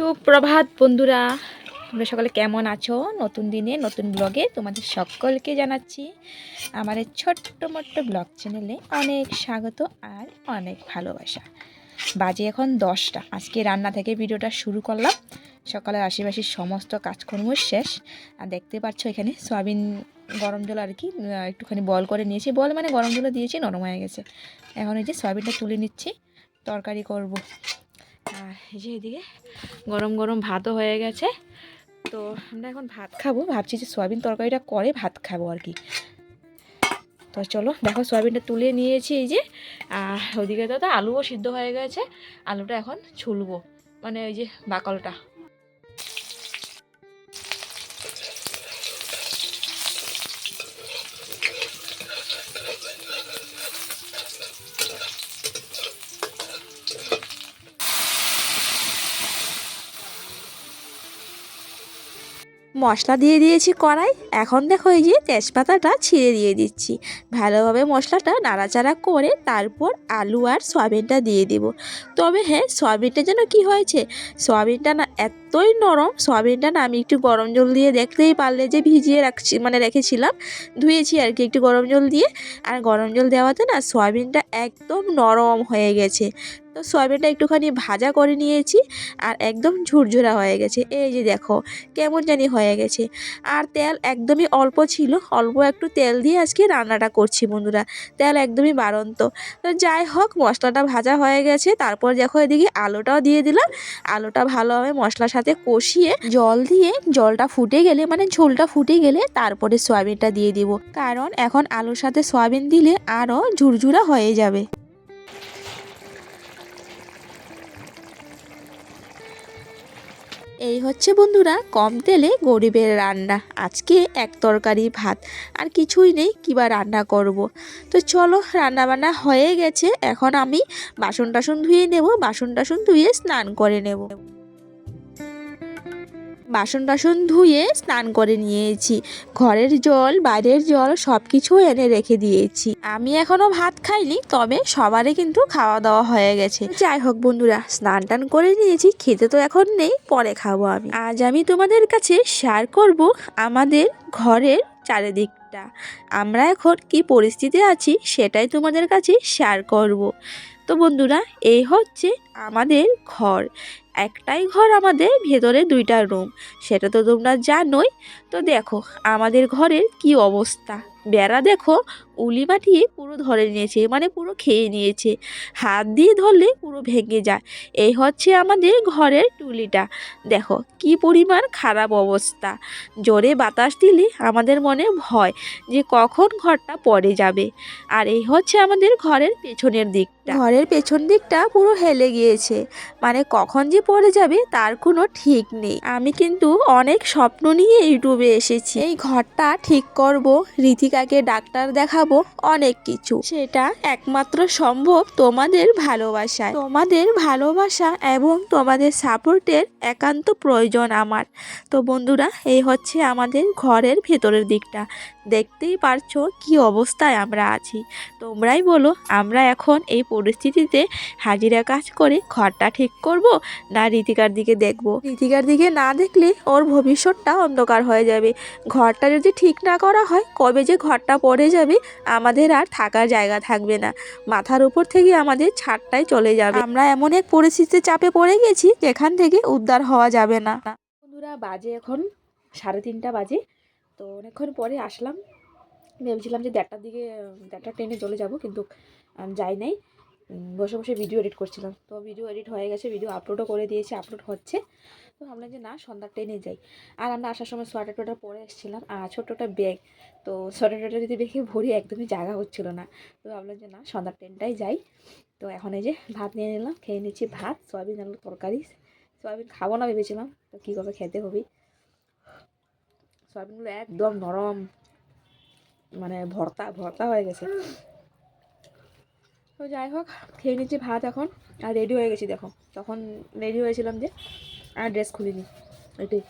সুপ্রভাত বন্ধুরা, তোমরা সকলে কেমন আছো? নতুন দিনে, নতুন ব্লগে তোমাদের সকলকে জানাচ্ছি আমার এই ছোট্ট মোট্ট ব্লগ চ্যানেলে অনেক স্বাগত আর অনেক ভালোবাসা। বাজে এখন দশটা, আজকে রান্না থেকে ভিডিওটা শুরু করলাম। সকালের আশেপাশের সমস্ত কাজকর্ম শেষ। আর দেখতে পাচ্ছ এখানে সয়াবিন, গরম জল আর কি একটুখানি বল করে নিয়েছি। বল মানে গরম জল দিয়েছি, নরম হয়ে গেছে। এখন এই যে সয়াবিনটা তুলে নিচ্ছি, তরকারি করব। এই যে এদিকে গরম গরম ভাতও হয়ে গেছে। তো আমরা এখন ভাত খাব। ভাবছি যে সয়াবিন তরকারিটা করে ভাত খাব আর কি। তো চলো, দেখো সয়াবিনটা তুলে নিয়েছি এই যে। আর ওদিকে তো আলুও সিদ্ধ হয়ে গেছে। আলুটা এখন ছুলবো। মানে ওই যে বাকলটা। মশলা দিয়ে দিয়েছি কড়াই। এখন দেখো এই যে তেজপাতাটা ছিঁড়ে দিয়ে দিচ্ছি। ভালোভাবে মশলাটা নাড়াচাড়া করে তারপর আলু আর সয়াবিনটা দিয়ে দিব। তবে হ্যাঁ সয়াবিনটা যেন কি হয়েছে? সয়াবিনটা না এতই নরম, সয়াবিনটা না আমি একটু গরম জল দিয়ে দেখতেই পারলে যে ভিজিয়ে রাখছি মানে রেখেছিলাম, ধুয়েছি আর কি একটু গরম জল দিয়ে। আর গরম জল দেওয়াতে না সয়াবিনটা একদম নরম হয়ে গেছে। তো সয়াবিনটা একটুখানি ভাজা করে নিয়েছি আর একদম ঝুরঝুরা হয়ে গেছে। এই যে দেখো, কেমন জানি হয়ে গেছে। আর তেল একদমই অল্প ছিল, অল্প একটু তেল দিয়ে আজকে রান্নাটা করছি বন্ধুরা। তেল একদমই বাড়ন্ত। তো যাই হোক, মশলাটা ভাজা হয়ে গেছে। তারপর দেখো এদিকে আলুটাও দিয়ে দিলাম। আলুটা ভালোভাবে মশলার সাথে কষিয়ে জল দিয়ে জলটা ফুটে গেলে মানে ঝোলটা ফুটে গেলে তারপরে সয়াবিনটা দিয়ে দিব। কারণ এখন আলুর সাথে সয়াবিন দিলে আরও ঝুরঝুরা হয়ে যাবে। এই হচ্ছে বন্ধুরা, কম তেলে গরিবের রান্না আজকে এক তরকারি ভাত, আর কিছুই নেই কিবা রান্না করব। তো চলো রান্না বান্না হয়ে গেছে, এখন আমি বাসন টাসন ধুয়ে নেব বাসন টাসন ধুয়ে স্নান করে নেব বাসন টাসন ধুয়ে স্নান করে নিয়েছি। ঘরের জল, বাইরের জল সব কিছু এনে রেখে দিয়েছি। আমি এখনও ভাত খাইনি, তবে সবারই কিন্তু খাওয়া দাওয়া হয়ে গেছে। যাই হোক বন্ধুরা স্নান টান করে নিয়েছি, খেতে তো এখন নেই, পরে খাব আমি। আজ আমি তোমাদের কাছে শেয়ার করব আমাদের ঘরের চারিদিকটা। আমরা এখন কি পরিস্থিতি আছি সেটাই তোমাদের কাছে শেয়ার করব। তো বন্ধুরা, এই হচ্ছে আমাদের ঘর। একটাই ঘর আমাদের, ভেতরে দুইটা রুম সেটা তো তোমরা জানোই। তো দেখো, আমাদের ঘরের কি অবস্থা? বেড়া দেখো উলি মাটিয়ে পুরো ধরে নিয়েছে মানে পুরো খেয়ে নিয়েছে। হাত দিয়ে ধরলে পুরো ভেঙে যায়। এই হচ্ছে আমাদের ঘরের টুলিটা। দেখো কি পরিমাণ খারাপ অবস্থা। জোরে বাতাস দিলে আমাদের মনে ভয় যে কখন ঘরটা পড়ে যাবে। আর এই হচ্ছে আমাদের ঘরের পেছনের দিকটা। ঘরের পেছন দিকটা পুরো হেলে গিয়েছে। মানে কখন যে পড়ে যাবে তার কোনো ঠিক নেই। আমি কিন্তু অনেক স্বপ্ন নিয়ে ইউটিউবে এসেছি। এই ঘরটা ঠিক করব রীতিকাকে ডাক্তার দেখাবো অনেক কিছু। সেটা একমাত্র সম্ভব তোমাদের ভালোবাসায়। তোমাদের ভালোবাসা এবং তোমাদের সাপোর্টের একান্ত প্রয়োজন আমার। তো বন্ধুরা, এই হচ্ছে আমাদের ঘরের ভেতরের দিকটা। দেখতেই পারছ কি অবস্থায় আমরা আছি। তোমরাই বলো, আমরা এখন এই পরিস্থিতিতে হাজিরা কাজ করে ঘরটা ঠিক করব না রীতিকার দিকে দেখব? রীতিকার দিকে না দেখলে ওর ভবিষ্যৎটা অন্ধকার হয়ে যাবে। ঘরটা যদি ঠিক না করা হয়, কবে যে ঘরটা পড়ে যাবে, আমাদের আর থাকার জায়গা থাকবে না। মাথার উপর থেকে আমাদের ছাদটাই চলে যাবে। আমরা এমন এক পরিস্থিতিতে চাপে পড়ে গেছি, যেখান থেকে উদ্ধার হওয়া যাবে না। বন্ধুরা, বাজে এখন সাড়ে তিনটা বাজে। তো অনেকক্ষণ পরে আসলাম। ভেবেছিলাম যে দেড়টার দিকে দেড়টা ট্রেনে চলে যাব, কিন্তু যাই নাই। বসে বসে ভিডিও এডিট করছিলাম। তো ভিডিও এডিট হয়ে গেছে ভিডিও আপলোডও করে দিয়েছি আপলোড হচ্ছে। তো ভাবলাম যে, না সন্ধ্যার ট্রেনে যাই। আর আমরা আসার সময় সোয়াটার টোয়েটার পরে এসেছিলাম। আর ছোট্ট একটা ব্যাগ। তো সোয়াটার টোয়েটার যদি বেশি ভরি, একদমই জায়গা হচ্ছিল না। তো ভাবলাম যে, না সন্ধ্যার ট্রেনটাই যাই। তো এখন এই যে, ভাত নিয়ে নিলাম। খেয়ে নিচ্ছি ভাত, সয়াবিন আলুর তরকারি। সয়াবিন খাব না ভেবেছিলাম। তো কী করে খেতে হবে। সয়াবিনগুলো একদম নরম মানে ভর্তা ভর্তা হয়ে গেছে। তো যাই হোক, খেয়ে নিচ্ছি ভাত এখন। আর রেডি হয়ে গেছি, দেখো। তখন রেডি হয়েছিলাম যে আর ড্রেস খুলিনি এটাই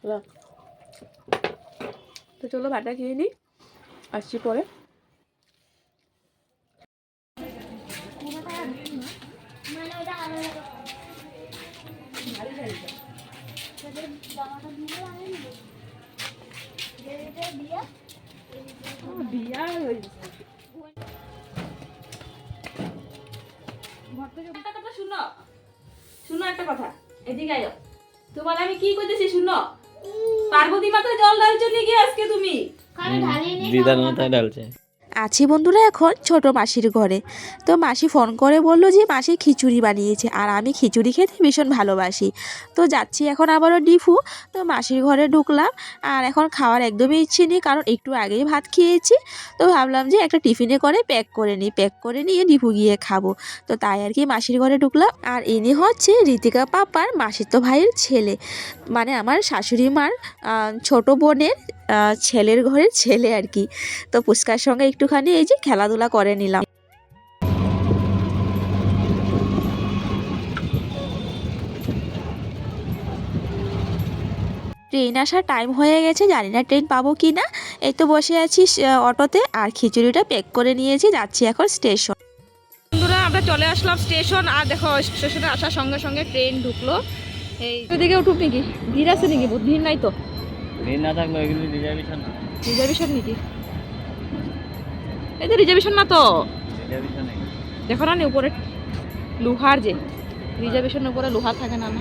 চলো। তো চলো ভাতটা খেয়ে নিই আসছি পরে। একটা কথা শুনো। শুনো একটা কথা এদিকে আয়ো। তোমার আমি কি করতেছি শুনো? পার্বতী মাথায় জল ঢালছো নাকি আজকে তুমি? দিদার মাথায় ঢালছে। আছি বন্ধুরা এখন ছোট মাসির ঘরে। তো মাসি ফোন করে বলল যে মাসি খিচুড়ি বানিয়েছে আর আমি খিচুড়ি খেতে ভীষণ ভালোবাসি। তো যাচ্ছি এখন আবারও ডিফু। তো মাসির ঘরে ঢুকলাম আর এখন খাওয়ার একদমই ইচ্ছে নেই কারণ একটু আগেই ভাত খেয়েছি। তো ভাবলাম যে একটা টিফিনে করে প্যাক করে নিই, প্যাক করে নিয়ে ডিফু গিয়ে খাব। তো তাই আর কি মাসির ঘরে ঢুকলাম আর ইনি হচ্ছে ঋতিকা পাপার মাসির তো ভাইয়ের ছেলে। মানে আমার শাশুড়ি মার ছোট বোনের ছেলের ঘরের ছেলে আর কি। তো পুচকার সঙ্গে একটুখানি এই যে খেলাধুলা করে নিলাম। ট্রেন আসার টাইম হয়ে গেছে জানি না ট্রেন পাবো কি না এই তো বসে আছি অটোতে আর খিচুড়িটা প্যাক করে নিয়েছি যাচ্ছি এখন স্টেশন বন্ধুরা আমরা চলে আসলাম স্টেশন আর দেখো স্টেশনে আসার সঙ্গে সঙ্গে ট্রেন ঢুকলো। এই ওদিকে উঠুক নাকি? ভিড় আছে নাকি? ভিড় নাই তো। ভিড় না থাকলে এগুলো রিজার্ভেশন না। রিজার্ভেশন নাকি? এই তো রিজার্ভেশন না তো? রিজার্ভেশন দেখো না উপরে লোহার যে। রিজার্ভেশন উপরে লোহার থাকে না না।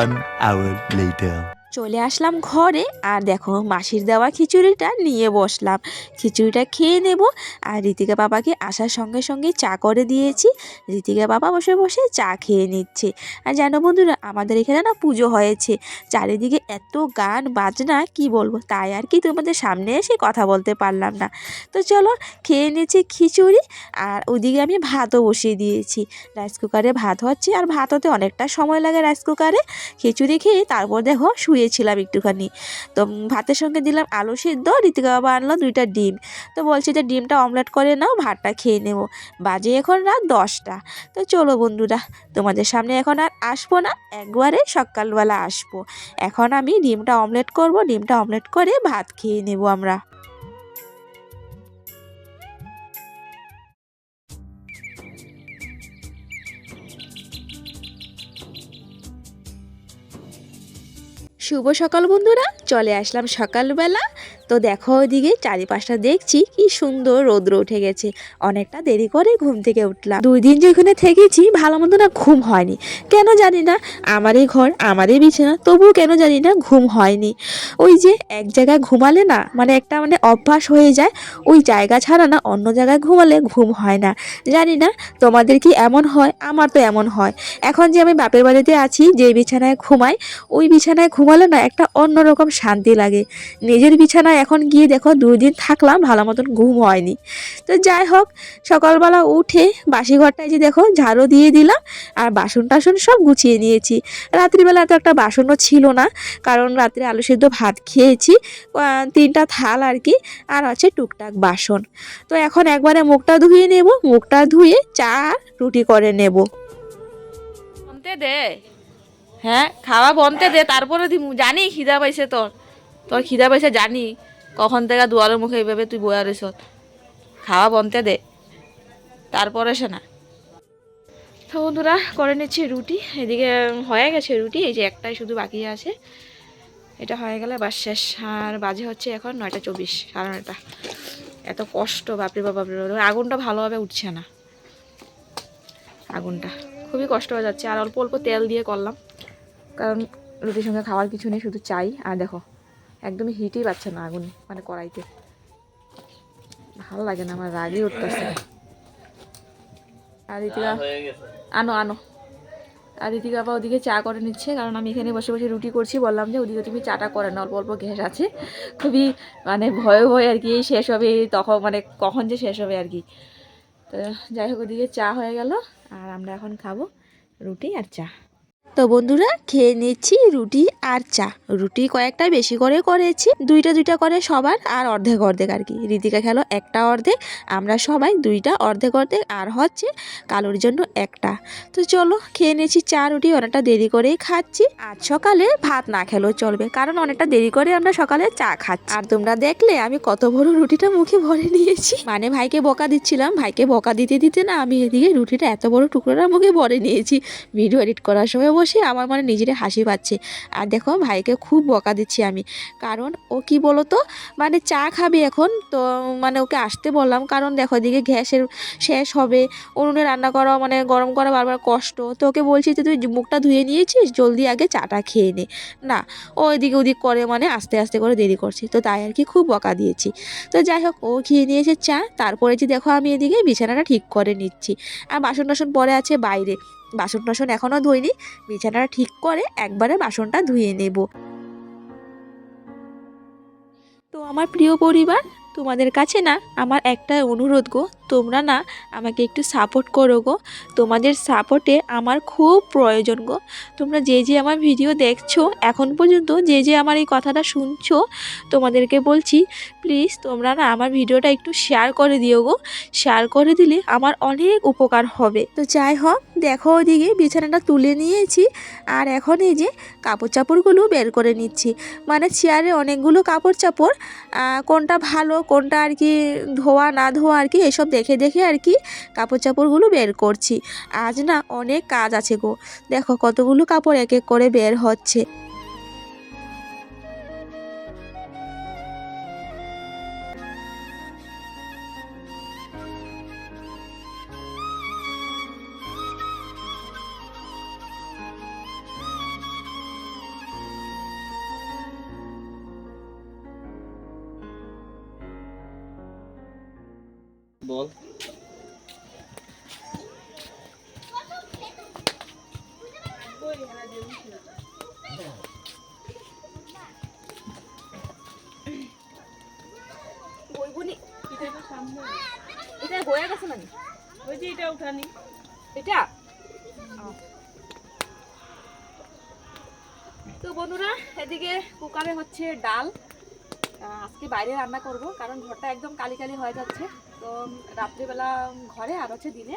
One hour later. চলে আসলাম ঘরে আর দেখো মাসির দেওয়া খিচুড়িটা নিয়ে বসলাম। খিচুড়িটা খেয়ে নেব আর ঋতিকা বাবাকে আসার সঙ্গে সঙ্গে চা করে দিয়েছি। ঋতিকা বাবা বসে বসে চা খেয়ে নিচ্ছে। আর জানো বন্ধুরা, আমাদের এখানে না পুজো হয়েছে। চারিদিকে এত গান, বাজনা, কি বলব? তাই আর কি তোমাদের সামনে এসে কথা বলতে পারলাম না। তো চলো খেয়ে নিয়েছি খিচুড়ি আর ওদিকে আমি ভাতও বসিয়ে দিয়েছি। রাইস কুকারে ভাত হচ্ছে আর ভাত হতে অনেকটা সময় লাগে রাইস কুকারে। খিচুড়ি খেয়ে তারপর দেখো শুয়েছিলাম একটুখানি। তো ভাতের সঙ্গে দিলাম আলু সিদ্ধ ঋতিকা বাবা আনলো দুইটা ডিম। তো বলছি যে ডিমটা অমলেট করে নাও, ভাতটা খেয়ে নেব। বাজে এখন রাত দশটা। তো চলো বন্ধুরা, তোমাদের সামনে এখন আর আসব না, একবারে সকালবেলা আসব। এখন আমি ডিমটা অমলেট করব, ডিমটা অমলেট করে ভাত খেয়ে নেব আমরা। শুভ সকাল বন্ধুরা চলে আসলাম সকালবেলা। তো দেখো ওইদিকে চারিপাশটা দেখছি কি সুন্দর রৌদ্র উঠে গেছে। অনেকটা দেরি করে ঘুম থেকে উঠলাম। দুই দিন যে যেখানে থেকেছি, ভালো মতো না ঘুম হয়নি। কেন জানি না আমারই ঘর, আমারই বিছানা, তবুও কেন জানি না ঘুম হয়নি। ওই যে এক জায়গায় ঘুমালে না মানে একটা মানে অভ্যাস হয়ে যায়, ওই জায়গা ছাড়া না অন্য জায়গায় ঘুমালে ঘুম হয় না। জানি না, তোমাদের কি এমন হয়? আমার তো এমন হয়। এখন যে আমি বাপের বাড়িতে আছি, যে বিছানায় ঘুমাই, ওই বিছানায় ঘুমালে না একটা অন্যরকম শান্তি লাগে। নিজের বিছানায় এখন গিয়ে দেখো দুই দিন থাকলাম, ভালো মতন ঘুম হয়নি। তো যাই হোক, সকালবেলা উঠে বাসি ঘরটায় যে দেখো ঝাড়ু দিয়ে দিলাম আর বাসন টাসন সব গুছিয়ে নিয়েছি। রাত্রিবেলা তো একটা বাসনও ছিল না, কারণ রাত্রে আলু সিদ্ধ ভাত খেয়েছি তিনটা থাল আর কি, আর আছে টুকটাক বাসন। তো এখন একবারে মুখটা ধুয়ে নেব, মুখটা ধুয়ে চা রুটি করে নেব। দে। হ্যাঁ খাওয়া বনতে দে, তারপরে দিমু। জানি খিদা পাইছে তোর। তোর খিদা পাইছে, জানি। কখন থেকে দুয়ারের মুখে এইভাবে তুই বয়া রইছ খাওয়া বনতে দে। তারপরে সে না। তো বন্ধুরা, করে নিচ্ছি রুটি। এদিকে হয়ে গেছে রুটি, এই যে একটাই শুধু বাকি আছে। এটা হয়ে গেলে বাস শেষ। আর বাজে হচ্ছে এখন নয়টা চব্বিশ, সাড়ে নয়টা। এত কষ্ট, বাপরে বাপ বাপরে বাপ। আগুনটা ভালোভাবে উঠছে না। আগুনটা। খুবই কষ্ট হয়ে যাচ্ছে। আর অল্প অল্প তেল দিয়ে করলাম। কারণ রুটির সঙ্গে খাওয়ার কিছু নেই, শুধু চাই। আর দেখো একদমই হিটই পাচ্ছে না আগুন মানে কড়াইতে। ভালো লাগে না আমার রাগই উঠতেছে। আর আনো আনো। আর বাবা ওদিকে চা করে নিচ্ছে কারণ আমি এখানে বসে বসে রুটি করছি বললাম যে ওদিকে তুমি চাটা করে না অল্প অল্প গ্যাস আছে। খুবই মানে ভয়ে ভয়ে আর কি এই শেষ হবে তখন মানে কখন যে শেষ হবে আর কি। তো যাই হোক ওদিকে চা হয়ে গেল আর আমরা এখন খাব রুটি আর চা। তো বন্ধুরা, খেয়ে নিচ্ছি রুটি আর চা। রুটি কয়েকটা বেশি করে করেছি, দুইটা দুইটা করে সবার আর অর্ধেক অর্ধেক আর কি। ঋতিকা খেলো একটা অর্ধেক, আমরা সবাই দুইটা অর্ধেক অর্ধেক আর হচ্ছে কালোর জন্য একটা। তো চলো, খেয়ে নিয়েছি চা, রুটি, অনেকটা দেরি করেই খাচ্ছি। আজ সকালে ভাত না খেলেও চলবে, কারণ অনেকটা দেরি করে আমরা সকালে চা খাচ্ছি। আর তোমরা দেখলে, আমি কত বড় রুটিটা মুখে ভরে নিয়েছি। মানে ভাইকে বকা দিচ্ছিলাম, ভাইকে বকা দিতে দিতে না আমি এদিকে রুটিটা এত বড় টুকরোটা মুখে ভরে নিয়েছি। ভিডিও এডিট করার সময় বসে আমার মানে নিজেরই হাসি পাচ্ছে। আর দেখো, ভাইকে খুব বকা দিচ্ছি আমি। কারণ ও কি বলো তো মানে চা খাবে এখন, তো মানে ওকে আসতে বললাম। কারণ দেখো, এদিকে গ্যাসের শেষ হবে, উনুনে রান্না করা মানে গরম করা বারবার কষ্ট। তো ওকে বলছি যে, তুই মুখটা ধুয়ে নিয়েছিস? জলদি আগে চাটা খেয়ে নে। না, ও এদিকে ওদিক করে মানে আস্তে আস্তে করে দেরি করছে। তো তাই আর কি খুব বকা দিয়েছি। তো যাই হোক, ও খেয়ে নিয়েছে চা। তারপরে যে দেখো, আমি এদিকে বিছানাটা ঠিক করে নিচ্ছি। আর বাসন টাসন পরে আছে বাইরে। বাসন টাসন এখনও ধুইনি। বিছানাটা ঠিক করে একবারে বাসনটা ধুয়ে নেব। তো আমার প্রিয় পরিবার তোমাদের কাছে না আমার একটা অনুরোধ গো। তোমরা না আমাকে একটু সাপোর্ট করো গো। তোমাদের সাপোর্টে আমার খুব প্রয়োজন গো। তোমরা যে যে আমার ভিডিও দেখছ, এখন পর্যন্ত যে যে আমার এই কথাটা শুনছো, তোমাদেরকে বলছি প্লিজ তোমরা না আমার ভিডিওটা একটু শেয়ার করে দিও গো। শেয়ার করে দিলে আমার অনেক উপকার হবে। তো যাই হোক, দেখো ওদিকে বিছানাটা তুলে নিয়েছি, আর এখন এই যে কাপড় চাপড়গুলো বের করে নিচ্ছি। মানে চেয়ারে অনেকগুলো কাপড় চাপড় কোনটা ভালো কোনটা আর কি ধোয়া না ধোয়া আর কি, এসব দেখে দেখে আর কি কাপড় চাপড়গুলো বের করছি। আজ না অনেক কাজ আছে গো। দেখো কতগুলো কাপড় এক এক করে বের হচ্ছে। এটা হয়ে গেছে নাকি ওই যে এটা উঠানি। এটা? তো বন্ধুরা এদিকে কুকারে হচ্ছে ডাল। আজকে বাইরে রান্না করব কারণ ঘরটা একদম কালি কালি হয়ে যাচ্ছে। তো রাত্রিবেলা ঘরে আর হচ্ছে দিনে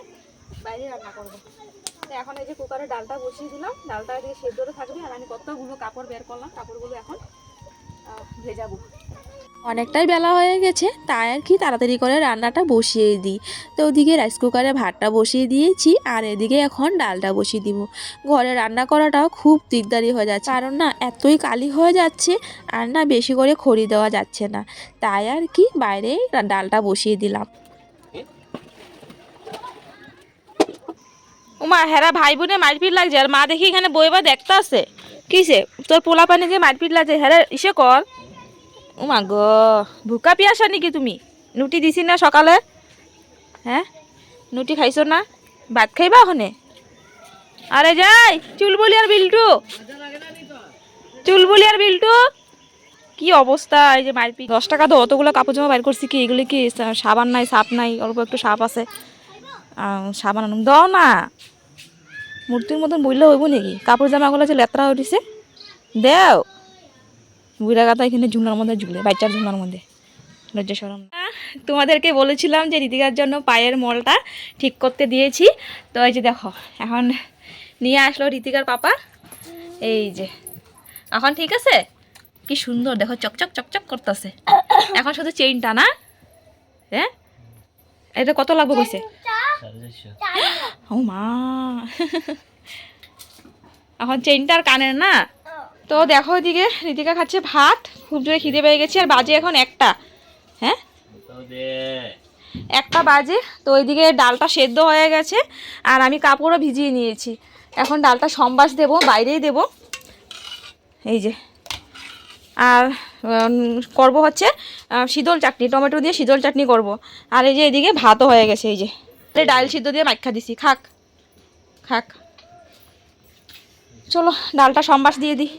বাইরে রান্না করব। এখন এই যে কুকারে ডালটা বসিয়ে দিলাম, ডালটা এদিকে সেদ্ধতে থাকবে, আর আমি কতগুলো কাপড় বের করলাম, কাপড়গুলো এখন ভেজাবো। অনেকটাই বেলা হয়ে গেছে, তাই আর কি তাড়াতাড়ি করে রান্নাটা বসিয়ে দিই। তো ওদিকে রাইস কুকারে ভাতটা বসিয়ে দিয়েছি, আর এদিকে এখন ডালটা বসিয়ে দিব। ঘরে রান্না করাটাও খুব দিকদারি হয়ে যাচ্ছে। কারণ না, এতই কালি হয়ে যাচ্ছে, আর না বেশি করে খড়ি দেওয়া যাচ্ছে না। তাই আর কি বাইরে ডালটা বসিয়ে দিলাম। উমা, হেরা ভাই বোনে মারপিট লাগছে, আর মা দেখি এখানে বইবা দেখতে আছে। কিসে? তোর পোলা পানি যে মারপিট লাগছে, হেরা ইসে কর। উমা গো, ভুকা পিয়াসা নাকি তুমি? নুটি দিছি না সকালে? হ্যাঁ? নুটি খাইছো না? ভাত খাইবা ওখানে? আরে যাই, চুলবুলি আর বিল্টু। চুলবুলি আর বিল্টু। কি অবস্থা, এই যে মারপিট। দশ টাকা তো অতগুলো কাপড় জামা বাইর করছি কি? এগুলি কি সাবান নাই, সাপ নাই? অল্প একটু সাপ আছে। সাবান দাও না। মূর্তির মতন বইলে হইব নাকি? কাপড় জামাগুলো যে লেত্রা উঠিছে। দেও। বুড়া গাতা এখানে ঝুলার মধ্যে ঝুলে বাচ্চার ঝুলার মধ্যে। লজ্জা সরম তোমাদেরকে বলেছিলাম যে ঋতিকার জন্য পায়ের মলটা ঠিক করতে দিয়েছি। তো এই যে দেখো, এখন নিয়ে আসলো ঋতিকার পাপা। এই যে। এখন ঠিক আছে? কি সুন্দর, দেখো চকচক চকচক করতেছে। এখন শুধু চেইনটা না? হ্যাঁ? এটা কত লাগবে কইছে? ও মা এখন চেইনটার কানের না তো দেখো ওইদিকে ঋতিকা খাচ্ছে ভাত খুব জোরে খিদে পেয়ে গেছে আর বাজে এখন একটা হ্যাঁ একটা বাজে তো ওইদিকে ডালটা সেদ্ধ হয়ে গেছে আর আমি কাপড়ও ভিজিয়ে নিয়েছি এখন ডালটা সম্বাস দেব বাইরেই দেব এই যে আর করব হচ্ছে শীতল চাটনি টমেটো দিয়ে শীতল চাটনি করব আর এই যে এদিকে ভাতও হয়ে গেছে এই যে ডাল সিদ্ধ দিয়ে মাইখা দিছি খাক। খাক। চলো ডালটা সম্বাস দিয়ে দিই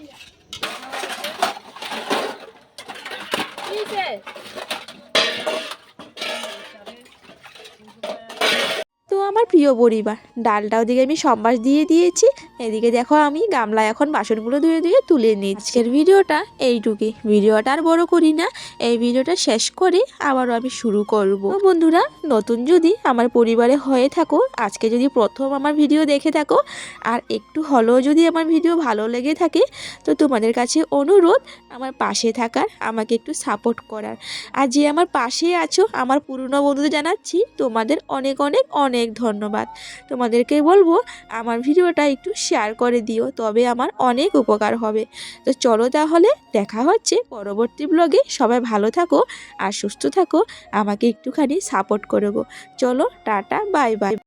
তো আমার প্রিয় পরিবার। ডালটা ওদিকে আমি সম্বাস দিয়ে দিয়েছি। এদিকে দেখো আমি গামলায় এখন বাসনগুলো ধুয়ে ধুয়ে তুলে নিচ্ছি আজকের ভিডিওটা এইটুকুই। ভিডিওটা আর বড় করি না, এই ভিডিওটা শেষ করে আবারও আমি শুরু করব। বন্ধুরা, নতুন যদি আমার পরিবারে হয়ে থাকো, আজকে যদি প্রথম আমার ভিডিও দেখে থাকো, আর একটু হলেও যদি আমার ভিডিও ভালো লেগে থাকে, তো তোমাদের কাছে অনুরোধ, আমার পাশে থাকার, আমাকে একটু সাপোর্ট করার। আর যে আমার পাশে আছো, আমার পুরনো বন্ধুদের জানাচ্ছি, তোমাদের অনেক অনেক অনেক ধন্যবাদ। তোমাদেরকে বলব, আমার ভিডিওটা একটু শেয়ার করে দিও, তবে আমার অনেক উপকার হবে। তো চলো তাহলে দেখা হচ্ছে পরবর্তী ব্লগে সবাই ভালো থাকো আর সুস্থ থাকো, আমাকে একটুখানি সাপোর্ট করব চলো, টাটা বাই বাই